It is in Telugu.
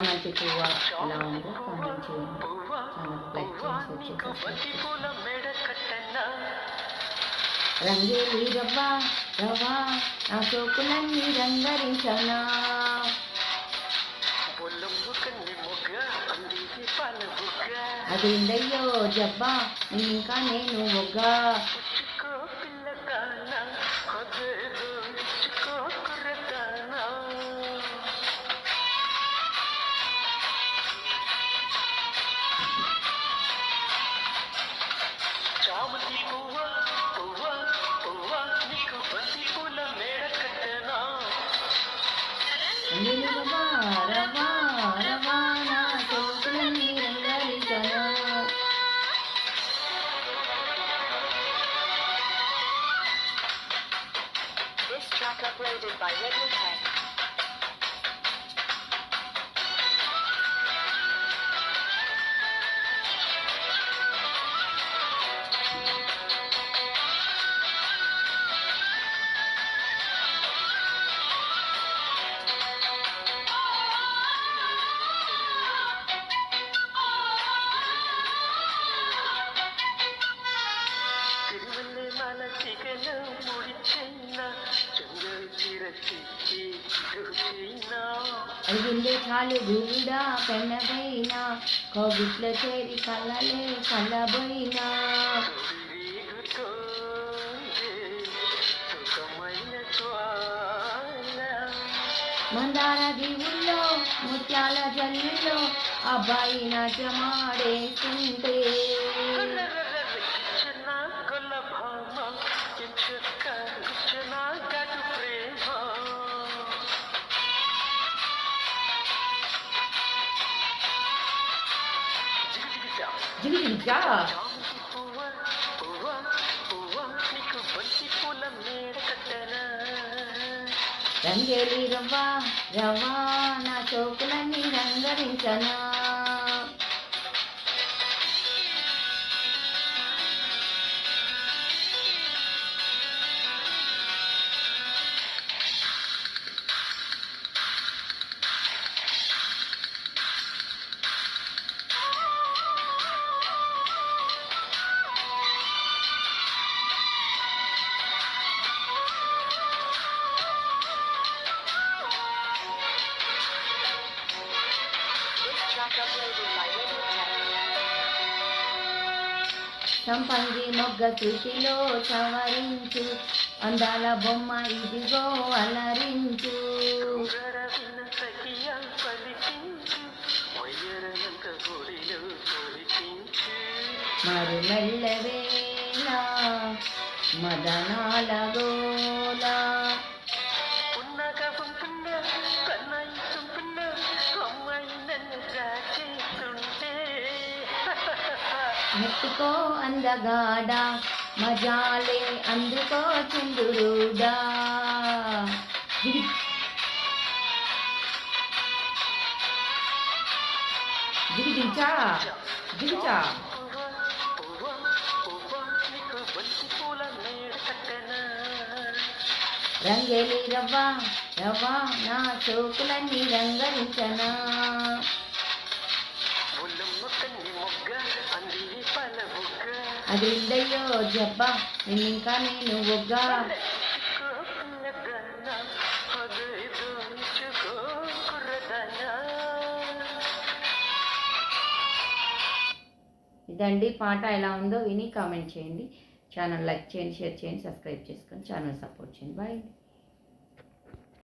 చామంతి పువ్వు ఎలా ఉందో కామెంట్ చేయండి ఛానల్ లైక్ చేసి రంగేలి రవ్వ రవ్వ నా సోకులన్నీ రంగరించనా అదేందయ్యో జబ్బా ఇంకా నేను Mogga This track uploaded by Radio Tech. అయ్యింది చాలు గురుడా పెన్నబోయినా కోవిట్లో చేరి కళ్ళలే కళ్ళబోయినా. మందార దీవుల్లో ముత్యాల జల్లుల్లో అబ్బాయి నాట్యమాడేస్తుంటే కట్టనా రంగేలి రవ్వ రవ్వ నా చోకులన్నీ రంగరించనా. సంపంగి మొగ్గ శృతిలో సవరించు. అందాల బొమ్మ ఇదిగో అలరించు. గరవిన మదనాలగో మెట్టుకో అందగాడ మజాలే అందుకో చందురుడా. జిగి జిగిజించా జిగిచా రంగేలి రవ్వ రవ్వ నా చోకులన్నీ రంగరించనా. అది ఉందయ్యో జబ్బా ఇంకా నేను ఒగ్గా ఇదండి పాట ఎలా ఉందో విని కామెంట్ చేయండి. ఛానల్ లైక్ చేయండి షేర్ చేయండి సబ్స్క్రైబ్ చేసుకొని ఛానల్ సపోర్ట్ చేయండి. బాయ్